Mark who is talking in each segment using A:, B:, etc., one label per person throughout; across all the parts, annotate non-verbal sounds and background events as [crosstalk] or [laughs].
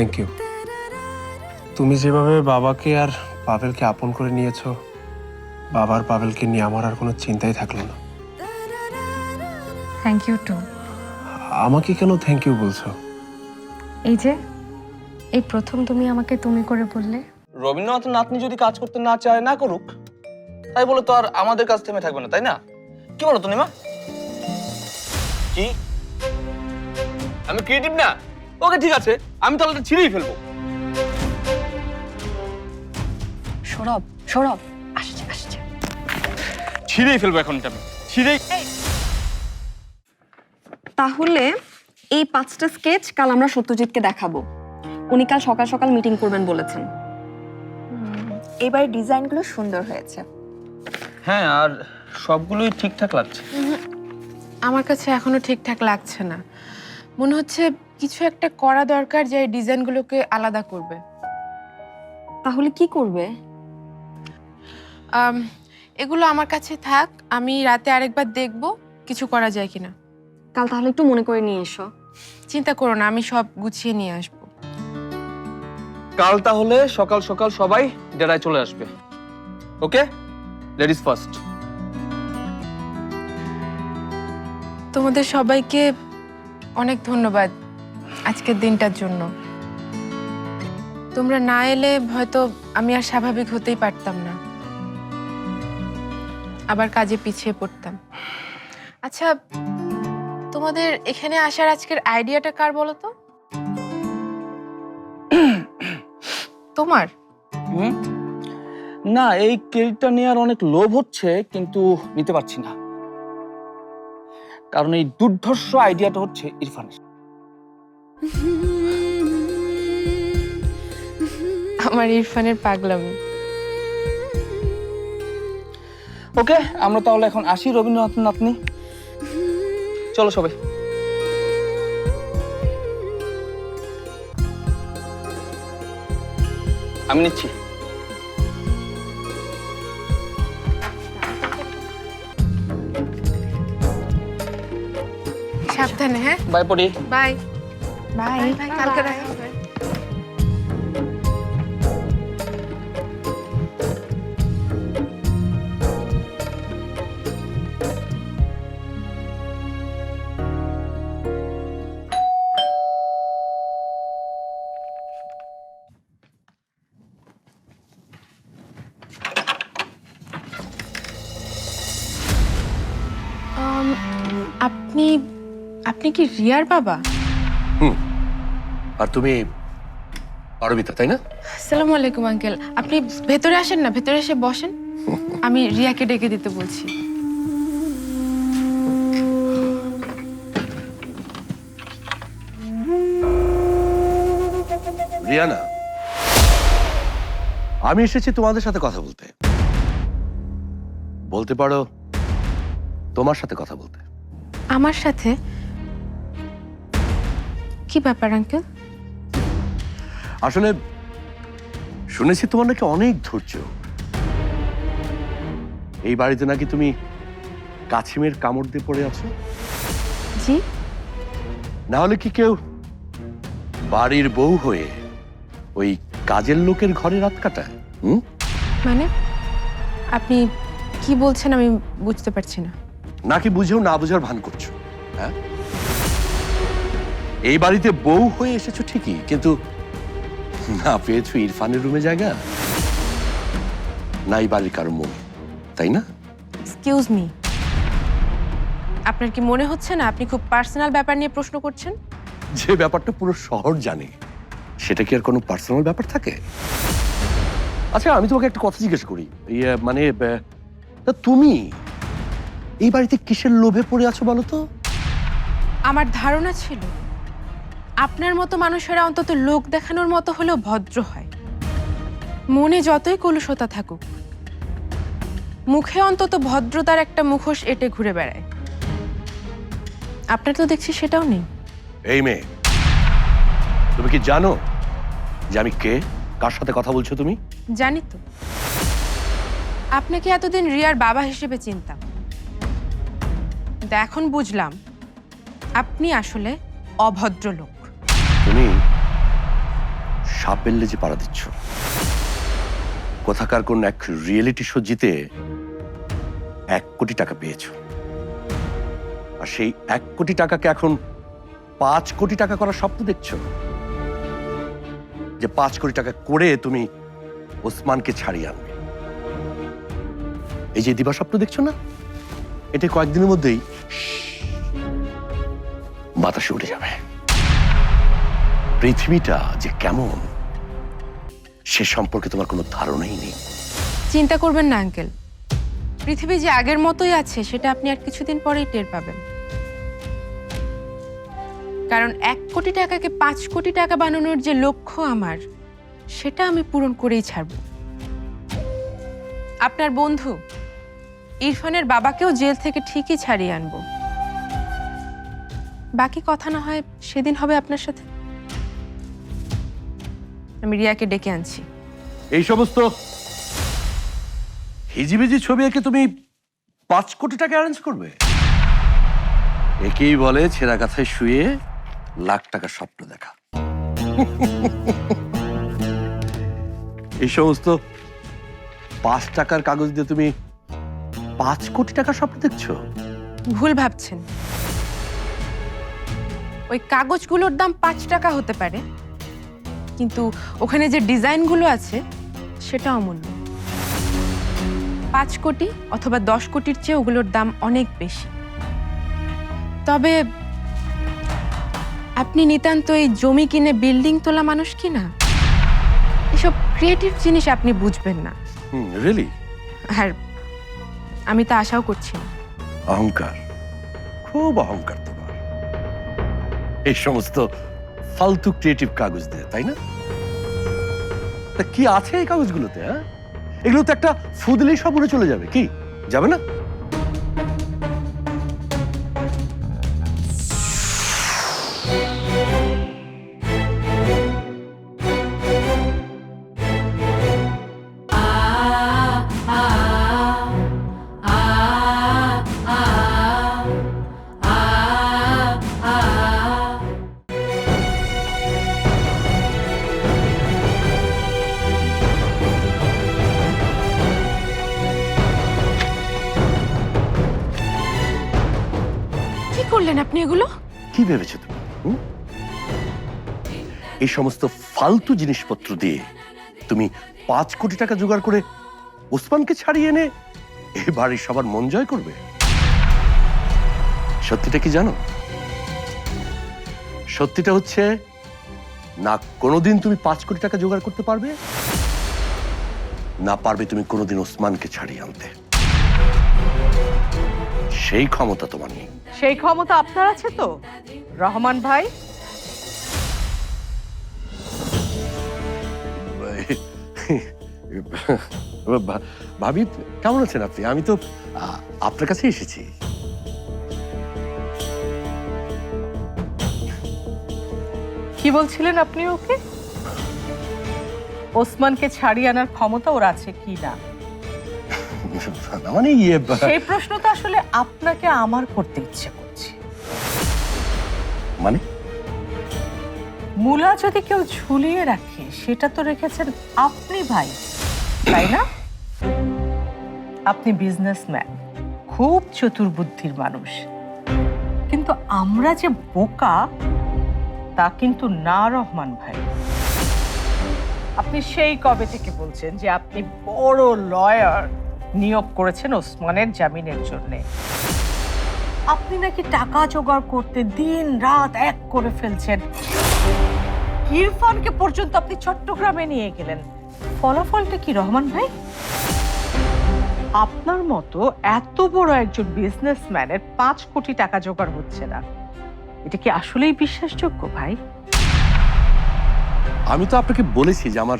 A: Thank you তুমি যেভাবে বাবাকে আর পাভেলকে আপন করে নিয়েছো বাবার পাভেলকে নিয়ে আমার আর কোনো চিন্তাই থাকল না।
B: থ্যাংক ইউ টু
A: আমাকে কেন থ্যাংক ইউ বলছো?
B: এই যে এই প্রথম তুমি আমাকে তুমি করে বললে।
C: রবীন্দ্রনাথের নাতনি যদি কাজ করতে না চায় না করুক তাই বলে তো আর আমাদের কাছ থেমে থাকবে না তাই না? কি বলো তনিমা কি? আমি ক্রিয়েটিভ না? ওকে ঠিক আছে আমি তাহলে এটা ছিঁড়েই ফেলব।
B: সৌরভ সৌরভ আসছে আসছে।
C: ছিঁড়েই ফেলব এখন এটা আমি ছিঁড়েই।
D: তাহলে এই পাঁচটা স্কেচ কাল আমরা সত্যজিৎকে দেখাবো। উনি কাল সকাল সকাল মিটিং করবেন বলেছেন।
E: এবার ডিজাইনগুলো সুন্দর হয়েছে।
C: হ্যাঁ আর সবগুলোই ঠিকঠাক লাগছে।
F: আমার কাছে এখনও ঠিকঠাক লাগছে না। মনে হচ্ছে কিছু একটা করা দরকার যে ডিজাইনগুলোকে আলাদা করবে।
D: তাহলে কি করবে?
F: আম, এগুলো আমার কাছে থাক আমি রাতে আরেকবার দেখব কিছু করা যায় কিনা।
D: কাল তাহলে একটু মনে করে নিয়ে এসো।
F: চিন্তা করো না আমি সব গুছিয়ে নিয়ে আসব।
C: কাল তাহলে সকাল সকাল সবাই ডেরায় চলে আসবে। ওকে? Ladies first.
F: তোমাদের সবাইকে অনেক ধন্যবাদ। আজকের দিনটার জন্য। তোমরা না এলে হয়তো আমি আর স্বাভাবিক হতেই পারতাম না। আবার কাজে পিছিয়ে পড়তাম। আচ্ছা তোমাদের এখানে আসার আজকের আইডিয়াটা কার বলো তো? তোমার?
C: না, এই ক্রেডিটটা নেওয়ার অনেক লোভ হচ্ছে, কিন্তু নিতে পারছি না। কারণ এই দুর্ধর্ষ আইডিয়াটা হচ্ছে ইরফানের।
F: আমার ইরফানের পাগলামি।
C: ওকে আমরা তাহলে এখন আসি রবীন্দ্রনাথ নাতনি। চলো সবাই। আমি নিচ্ছি।
F: সাবধানে হ্যাঁ?
C: বাই পড়ি।
F: বাই।
E: বাই
F: বাই কালকে দেখা হবে আম, আপনি আপনি কি রিয়ার বাবা?
G: আর তুমি পারবিতা তাই না?
F: আসসালামু আলাইকুম আঙ্কেল। আপনি ভেতরে আসেন না? ভেতরে এসে বসেন। আমি রিয়াকে ডেকে দিতে বলছি।
G: রিয়ানা আমি এসেছি তোমাদের সাথে কথা বলতে। বলতে পারো তোমার সাথে কথা বলতে।
F: আমার সাথে? কি ব্যাপার আঙ্কেল?
G: আসলে শুনেছি তোমার নাকি অনেক ধৈর্য। এই বাড়িতে নাকি তুমি কাছিমের কামড় দিয়ে পড়ে আছো?
F: জি।
G: না হলে কি কেউ বাড়ির বউ হয়ে ওই কাজের লোকের ঘরে রাত কাটায় হুম?
F: মানে? আপনি কি বলছেন আমি বুঝতে পারছি না।
G: নাকি বুঝেও না বুঝার ভান করছ হ্যাঁ? এই বাড়িতে বউ হয়ে এসেছ ঠিকই কিন্তু না পেয়েছ ইরফানের রুমে জায়গা। না এই বাড়ির কারও মনে তাই না?
F: এক্সকিউজ মি আপনার কি মনে হচ্ছে না আপনি খুব পার্সোনাল ব্যাপার নিয়ে প্রশ্ন করছেন?
G: যে ব্যাপারটা পুরো শহর জানে সেটা কি আর কোনো পার্সোনাল ব্যাপার থাকে? আচ্ছা আমি তোমাকে একটা কথা জিজ্ঞেস করি। ইয়ে, মানে তা তুমি এই বাড়িতে কিসের লোভে পড়ে আছো বলো তো?
F: আমার ধারণা ছিল আপনার মতো মানুষেরা অন্তত লোক দেখানোর মতো হলেও ভদ্র হয়। মনে যতই কলুষতা থাকুক মুখে অন্তত ভদ্রতার একটা মুখোশ এটে ঘুরে বেড়ায়। আপনার তো দেখছি সেটাও নেই।
G: এই মেয়ে তুমি কি জানো যে আমি কে? কার সাথে কথা বলছো তুমি?
F: জানি তো। আপনাকে এতদিন রিয়ার বাবা হিসেবে চিনতাম। কিন্তু এখন বুঝলাম আপনি আসলে অভদ্র লোক
G: তুমি সাপের লেজে পাড়া দিচ্ছ। কোথাকার কোন এক রিয়েলিটি শো জিতে এক কোটি টাকা পেয়েছ। আর সেই এক কোটি টাকাকে এখন পাঁচ কোটি টাকা করার স্বপ্ন দেখছ? যে পাঁচ কোটি টাকা করে তুমি ওসমানকে ছাড়িয়ে আনবে। এই যে দিবা স্বপ্ন দেখছ না? এটা কয়েকদিনের মধ্যেই বাতাসে উঠে যাবে। পৃথিবীটা যে কেমন, সে সম্পর্কে তোমার কোনো ধারণাই নেই।
F: চিন্তা করবেন না, আঙ্কেল। পৃথিবী যে আগের মতোই আছে, সেটা আপনি আর কিছুদিন পরেই টের পাবেন। কারণ এক কোটি টাকাকে পাঁচ কোটি টাকা বানানোর যে লক্ষ্য আমার, সেটা আমি পূরণ করেই ছাড়ব। আপনার বন্ধু ইরফানের বাবাকেও জেল থেকে ঠিকই ছাড়িয়ে আনব। বাকি কথা না হয় সেদিন হবে আপনার সাথে। আমি রিয়াকে ডেকে আনছি।
G: এই সমস্ত হিজিবিজি ছবি এঁকে তুমি পাঁচ কোটি টাকা অ্যারেঞ্জ করবে? একেই বলে ছেঁড়া কাথায় শুয়ে লাখ টাকা স্বপ্ন দেখা। এই সমস্ত পাঁচ টাকার কাগজ দিয়ে তুমি পাঁচ কোটি টাকা স্বপ্ন দেখছ?
F: ভুল ভাবছেন। ওই কাগজগুলোর দাম পাঁচ টাকা হতে পারে। কিন্তু ওখানে যে ডিজাইনগুলো আছে সেটা অমূল্য। পাঁচ কোটি অথবা দশ কোটির চেয়ে ওগুলোর দাম অনেক বেশি। তবে আপনি নিতান্ত এই জমি কিনে বিল্ডিং তোলা মানুষ কি না? এসব ক্রিয়েটিভ জিনিস আপনি বুঝবেন না।
G: রিয়েলি
F: আর আমি তা আশাও করছি না।
G: অহংকার। খুব অহংকার তোমার। এই সমস্ত ফালতু ক্রিয়েটিভ কাগজ দিয়ে, তাই না? তা কি আছে এই কাগজগুলোতে হ্যাঁ? এগুলো তো একটা ফুদলি সব উড়ে চলে যাবে, কি? যাবে না?
F: আপনি এগুলো?
G: কি ভেবেছো তুমি? এই সমস্ত ফালতু জিনিসপত্র দিয়ে তুমি পাঁচ কোটি টাকা জোগাড় করে ওসমানকে ছাড়িয়ে এনে এই বাড়ির সবার মন জয় করবে? সত্যিটা কি জানো? সত্যিটা হচ্ছে, না কোনোদিন তুমি পাঁচ কোটি টাকা জোগাড় করতে পারবে, না পারবে তুমি কোনোদিন ওসমানকে ছাড়িয়ে আনতে। সেই ক্ষমতা তোমার নেই।
H: সেই ক্ষমতা আপনার আছে তো? রহমান ভাই? [laughs]
G: ভাবি কেমন আছেন আপনি? আমি তো আপনার কাছে এসেছি।
H: কি বলছিলেন আপনি ওকে? ওসমানকে ছাড়িয়ে আনার ক্ষমতা ওর আছে কি না,
G: মানে ইয়ে
H: সেই প্রশ্নটা আসলে আপনাকে আমার করতে ইচ্ছে করছে।
G: মানে?
H: মূলা যদি কেউ ঝুলিয়ে রাখে সেটা তো রেখেছেন আপনি ভাই। তাই না? আপনি বিজনেসম্যান খুব চতুর বুদ্ধির মানুষ। কিন্তু আমরা যে বোকা তা কিন্তু না রহমান ভাই। আপনি সেই কবে থেকে বলছেন যে আপনি বড় লয়ার নিয়োগ করেছেন ওসমানের জামিনের জন্য। আপনি নাকি টাকা জোগাড় করতে দিন রাত এক করে ফেলছেন। ইরফানকে পর্যন্ত আপনি চট্টগ্রামে নিয়ে গেলেন। ফলাফলটা কি রহমান ভাই? আপনার মতো এত বড় একজন বিজনেসম্যানের পাঁচ কোটি টাকা জোগাড় হচ্ছে না। এটা কি আসলেই বিশ্বাসযোগ্য ভাই?
G: আমি তো আপনাকে বলেছি যে আমার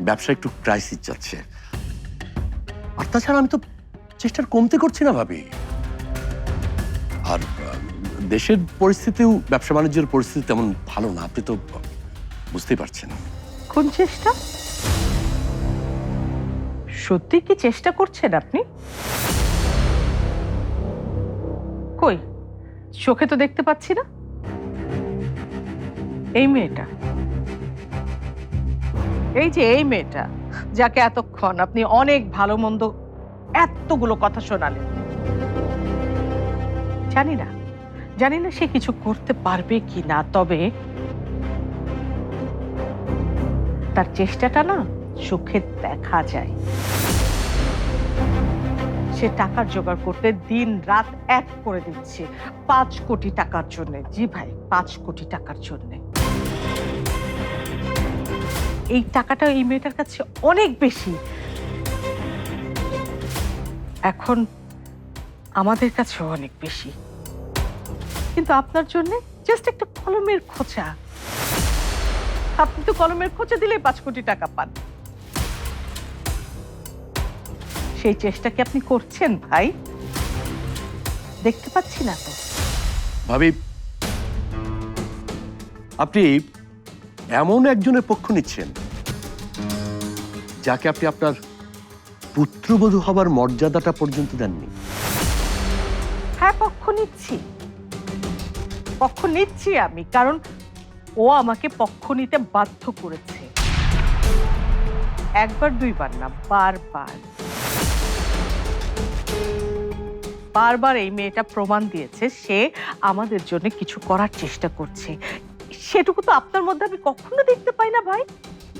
G: ব্যবসা একটু ক্রাইসিস যাচ্ছে। আর তাছাড়া আমি তো চেষ্টার কমতে করছি না ভাবি। আর দেশের পরিস্থিতিও, ব্যবসা বাণিজ্যের পরিস্থিতি তেমন ভালো না, আপনি তো বুঝতেই পারছেন।
H: কোন চেষ্টা? সত্যি কি চেষ্টা করছেন আপনি? কই? চোখে তো দেখতে পাচ্ছি না। এই মেয়েটা। এই যে, এই মেয়েটা। যাকে এতক্ষণ আপনি অনেক ভালো মন্দ এতগুলো কথা শোনালেন। জানি না জানি না সে কিছু করতে পারবে কি না, তবে তার চেষ্টাটা না চোখে দেখা যায়। সে টাকার জোগাড় করতে দিন রাত এক করে দিচ্ছে, পাঁচ কোটি টাকার জন্য। জি ভাই, পাঁচ কোটি টাকার জন্য। এই টাকাটা এই মেয়েটার কাছে অনেক বেশি। এখন আমাদের কাছেও অনেক বেশি। কিন্তু আপনার জন্য জাস্ট একটা কলমের খোঁচা। আপনি তো কলমের খোঁচা দিলে পাঁচ কোটি টাকা পান। সেই চেষ্টা কি আপনি করছেন ভাই? দেখতে পাচ্ছি না তো।
G: ভাবি, আপনি এমন একজনের পক্ষ নিচ্ছেন, যাকে আপনি আপনার পুত্রবধূ হবার মর্যাদাটা পর্যন্ত দেননি।
H: হ্যাঁ পক্ষ নিচ্ছি। পক্ষ নিচ্ছি আমি, কারণ ও আমাকে পক্ষ নিতে বাধ্য করেছে। একবার, দুইবার না, বারবার। বারবার এই মেয়েটা প্রমাণ দিয়েছে, সে আমাদের জন্য কিছু করার চেষ্টা করছে। সেটুকু তো আপনার মধ্যে আমি কখনো দেখতে পাই না ভাই।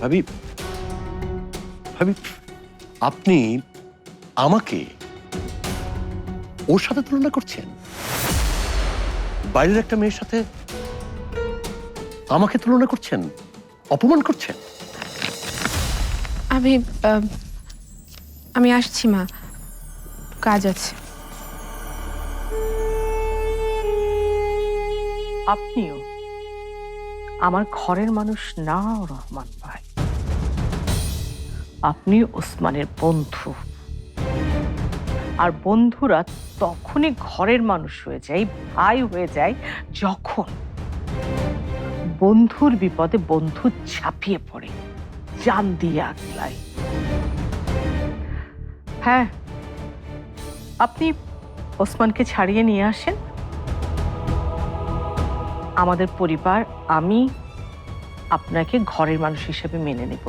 G: ভাবি ভাবি আপনি আমাকে ওর সাথে তুলনা করছেন? বাইরের একটা মেয়ের সাথে আমাকে তুলনা করছেন? অপমান করছেন?
F: আমি আমি আসছি মা। কাজ আছে।
H: আপনিও? আমার ঘরের মানুষ না রহমান ভাই। আপনি ওসমানের বন্ধু। আর বন্ধুরা তখনই ঘরের মানুষ হয়ে যায়, ভাই হয়ে যায়, যখন বন্ধুর বিপদে বন্ধু ঝাঁপিয়ে পড়ে, জান দিয়ে আগলায়। হ্যাঁ আপনি ওসমানকে ছাড়িয়ে নিয়ে আসেন? আমাদের পরিবার আমি আপনাকে ঘরের মানুষ হিসেবে মেনে নেব।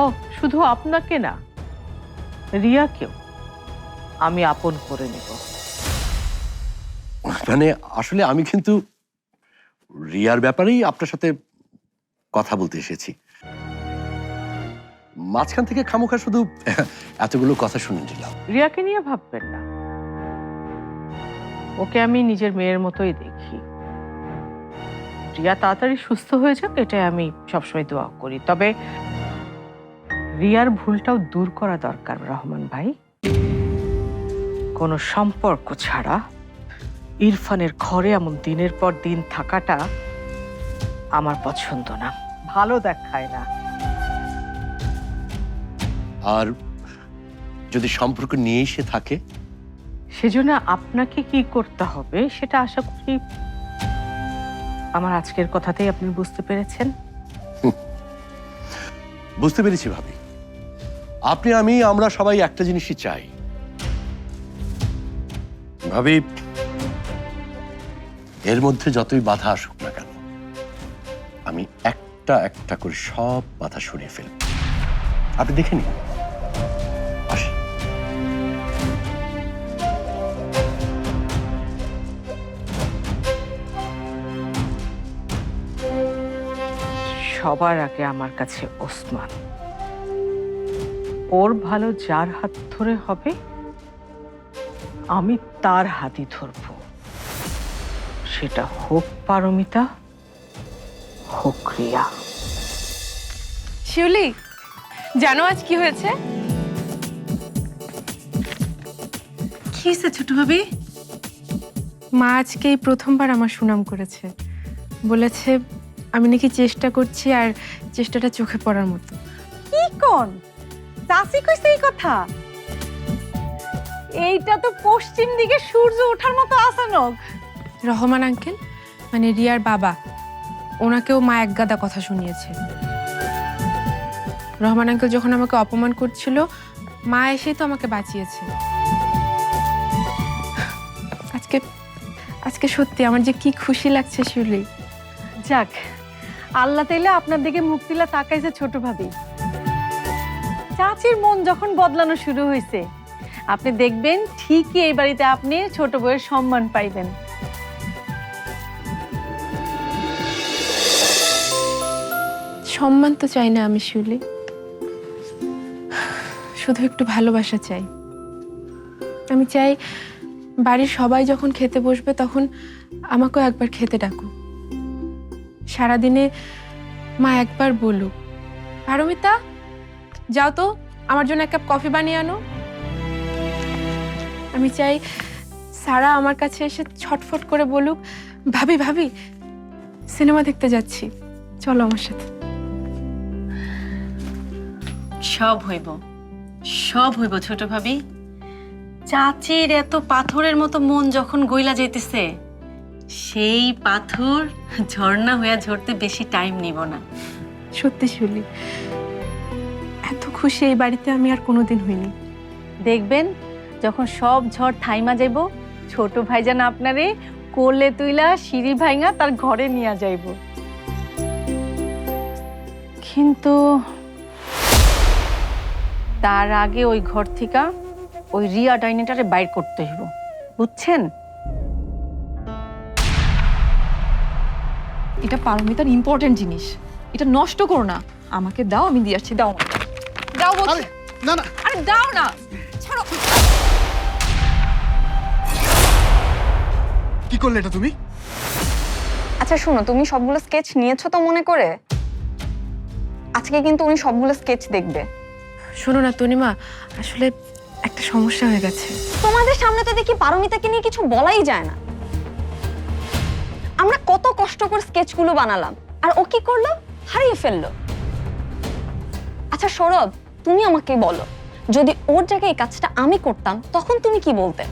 H: ও শুধু আপনাকে না রিয়াকেও আমি আপন করে নেব।
G: মানে আসলে আমি কিন্তু রিয়ার ব্যাপারেই আপনার সাথে কথা বলতে এসেছি। মাঝখান থেকে খামোখা শুধু এতগুলো কথা শুনে নিলাম।
H: রিয়াকে নিয়ে ভাববেন না। ওকে আমি নিজের মেয়ের মতোই দেখি। রিয়া তাড়াতাড়ি সুস্থ হয়ে যাক এটাই আমি সবসময় দোয়া করি। তবে রিয়ার ভুলটাও দূর করা দরকার রহমান ভাই। কোনো সম্পর্ক ছাড়া ইরফানের ঘরে এমন দিনের পর দিন থাকাটা আমার পছন্দ না। ভালো দেখায় না।
G: আর যদি সম্পর্ক নিয়ে এসে থাকে?
H: সেজন্য আপনাকে কি করতে হবে সেটা আশা করি আমার আজকের কথাতেই আপনি বুঝতে পেরেছেন?
G: বুঝতে পেরেছি ভাবি। আপনি, আমি, আমরা সবাই একটা জিনিসই চাই। ভাবি, এর মধ্যে যতই বাধা আসুক না কেন, আমি একটা একটা করে সব বাধা সরিয়ে ফেলব। আপনি দেখে নিন।
H: সবার আগে আমার কাছে ওসমান। ওর ভালো যার হাত ধরে হবে আমি তার হাতই ধরব। সেটা হোক পারমিতা হোক রিয়া।
F: শিউলি জানো আজ কি হয়েছে?
B: কি হয়েছে ছোট ভাবি?
F: মা আজকে এই প্রথমবার আমার সুনাম করেছে। বলেছে আমি নাকি চেষ্টা করছি আর চেষ্টাটা চোখে পড়ার মতো।
D: কি কোন? চাষি কইছে এই কথা? এইটা তো পশ্চিম দিকে সূর্য ওঠার মতো আসানক
F: রহমান আঙ্কেল মানে রিয়ার বাবা ওনাকেও মা এক গাদা কথা শুনিয়েছে। রহমান আঙ্কেল যখন আমাকে অপমান করছিল মা এসেই তো আমাকে বাঁচিয়েছে। আজকে আজকে সত্যি আমার যে কি খুশি লাগছে শিউলি।
H: যাক
I: আল্লাহ তাইলে আপনার দিকে মুখ তুলা তাকাইছে ছোট ভাবি। চাচির মন যখন বদলানো শুরু হয়েছে আপনি দেখবেন ঠিকই এই বাড়িতে আপনি ছোট বউয়ের সম্মান পাইবেন।
F: সম্মান তো চাই না আমি শিউলি শুধু একটু ভালোবাসা চাই। আমি চাই বাড়ির সবাই যখন খেতে বসবে তখন আমাকেও একবার খেতে ডাকো সারাদিনে মা একবার বলুক, পারমিতা, যাও তো, আমার জন্য এক কাপ কফি বানিয়ে আনো। আমি চাই সারা আমার কাছে এসে ছটফট করে বলুক, ভাবি ভাবি, সিনেমা দেখতে যাচ্ছি, চলো আমার সাথে।
I: সব হইব সব হইব ছোট ভাবি। চাচির এত পাথরের মতো মন যখন গইলা যাইতেছে সেই পাথর ঝর্ণা হইয়া ঝরতে বেশি টাইম নিব না।
F: সত্যি শিউলি এত খুশি এই বাড়িতে আমি আর কোনোদিন হইনি।
I: দেখবেন যখন সব ঝড় থাইমা যাইব ছোট ভাইজান আপনারে কোলে তুইলা সিঁড়ি ভাইঙা তার ঘরে নিয়ে যাইব। কিন্তু তার আগে ওই ঘর থেকে ওই রিয়া ডাইনিটারে বাইর করতে হইব। বুঝছেন?
E: এটা পারমিতার ইম্পর্টেন্ট জিনিস। এটা নষ্ট করো না। আমাকে দাও আমি দিয়ে আসছি দাও। আমাকে। দাও বলছি।
C: না না।
E: আরে দাও না। ছাড়ো।
C: কি করলে এটা তুমি?
D: আচ্ছা শোনো তুমি সবগুলো স্কেচ নিয়েছো তো মনে করে? আজকে কিন্তু উনি সবগুলো স্কেচ দেখবে।
F: শোনো না তনিমা আসলে একটা সমস্যা হয়ে গেছে।
D: তোমাদের সামনে তো দেখি পারমিতাকে নিয়ে কিছু বলাই যায় না। আমরা কত কষ্ট করে স্কেচগুলো বানালাম, আর ও কি করল? হারিয়ে ফেলল। আচ্ছা সৌরভ, তুমি আমাকে বলো, যদি ওর জায়গায় এই কাজটা আমি করতাম, তখন তুমি কি বলতে?